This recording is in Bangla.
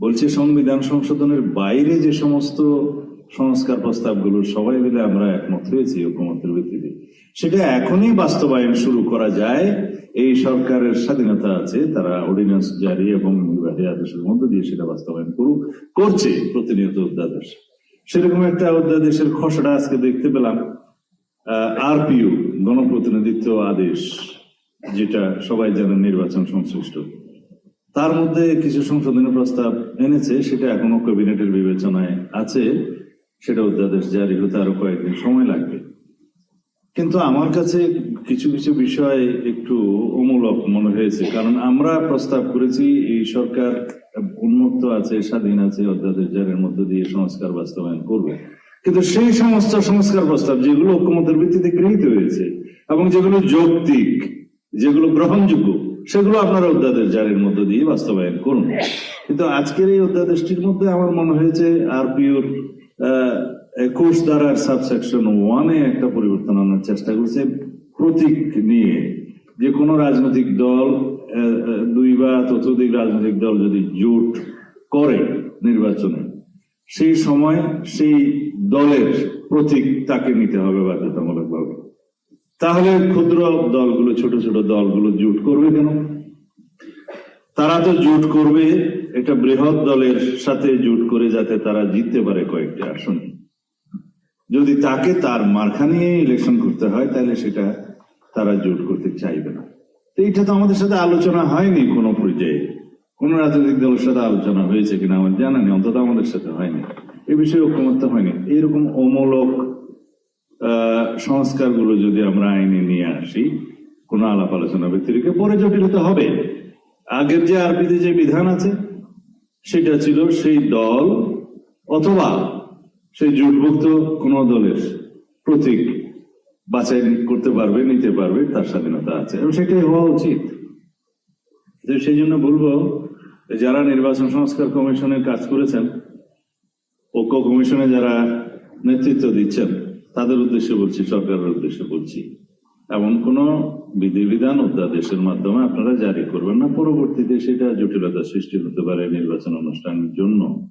বলছে, সংবিধান সংশোধনের বাইরে যে সমস্ত সংস্কার প্রস্তাবগুলো, সবাই মিলে আমরা একমত হয়েছি ঐক্যমতের ভিত্তিতে। সেটা এখনই বাস্তবায়ন শুরু করা যায়। এই সরকারের স্বাধীনতা আছে, তারা অর্ডিন্যান্স জারি এবং নির্বাহী আদেশের মধ্য দিয়ে সেটা বাস্তবায়ন করুক, করছে প্রতিনিয়ত অধ্যাদেশ। সেরকম একটা অধ্যাদেশের খসড়া আজকে দেখতে পেলাম। আরপিইউ গণপ্রতিনিধিত্ব আদেশ, যেটা সবাই জানেন নির্বাচন সংশ্লিষ্ট। তার মধ্যে কিছু সংশোধনী প্রস্তাব এনেছে, সেটা এখনও ক্যাবিনেটের বিবেচনায় আছে। সেটা অধ্যাদেশ জারি হতে আরও কয়েকদিন সময় লাগবে। কিন্তু আমার কাছে কিছু কিছু বিষয় একটু অমূলক মনে হয়েছে। কারণ আমরা প্রস্তাব করেছি, এই সরকার উন্মুক্ত আছে, স্বাধীন আছে, অধ্যাদেশ জারির মধ্য দিয়ে সংস্কার বাস্তবায়ন করবে। কিন্তু সেই সমস্ত সংস্কার প্রস্তাব যেগুলো ঐক্যমতের ভিত্তিতে গৃহীত হয়েছে এবং যেগুলো যৌক্তিক, যেগুলো গ্রহণযোগ্য সেগুলো আপনারা অধ্যাদেশ জারির মধ্য দিয়ে বাস্তবায়ন করুন। কিন্তু আজকের এই অধ্যাদেশটির মধ্যে আমার মনে হয়েছে আর পিওর একুশ ধারার সাবসেকশন ওয়ানে একটা পরিবর্তন আনার চেষ্টা করছে প্রতীক নিয়ে। যে কোনো রাজনৈতিক দল দুই বা ততোধিক রাজনৈতিক দল যদি জোট করে নির্বাচনে, সেই সময় সেই দলের প্রতীক তাকে নিতে হবে বাধ্যতামূলক ভাবে তাহলে ক্ষুদ্র দলগুলো, ছোট ছোট দলগুলো জুট করবে কেন? তারা তো জুট করবে, একটা বৃহৎ দলের সাথে জুট করে যাতে তারা জিততে পারে কয়েকটি আসন। যদি তাকে তার মার্কা নিয়ে ইলেকশন করতে হয়, তাহলে সেটা তারা জোট করতে চাইবে না। তো এটা তো আমাদের সাথে আলোচনা হয়নি কোনো পর্যায়ে। কোন রাজনৈতিক দলের সাথে আলোচনা হয়েছে কিনা আমার জানা নেই, অন্তত আমাদের সাথে হয়নি। এ বিষয়ে ঐক্যমত্য হয়নি। এরকম অমূলক সংস্কারগুলো যদি আমরা আইনে নিয়ে আসি, কোন আলাপ আলোচনা ব্যক্তিকে, পরে জটিলতা হবে। আগের যে আরপিতে যে বিধান আছে, সেটা ছিল সেই দল অথবা সেই জোটভুক্ত কোন দলের প্রতীক বাছাই করতে পারবে, নিতে পারবে, তার স্বাধীনতা আছে। এবং সেটাই হওয়া উচিত। সেই জন্য বলব যারা নির্বাচন সংস্কার কমিশনের কাজ করেছেন, ঐক্য কমিশনে যারা নেতৃত্ব দিচ্ছেন তাদের উদ্দেশ্যে বলছি, সরকারের উদ্দেশ্যে বলছি। এমন কোন বিধিবিধান অধ্যাদেশের মাধ্যমে আপনারা জারি করবেন না। পরবর্তীতে সেটা জটিলতা সৃষ্টি হতে পারে নির্বাচন অনুষ্ঠানের জন্য।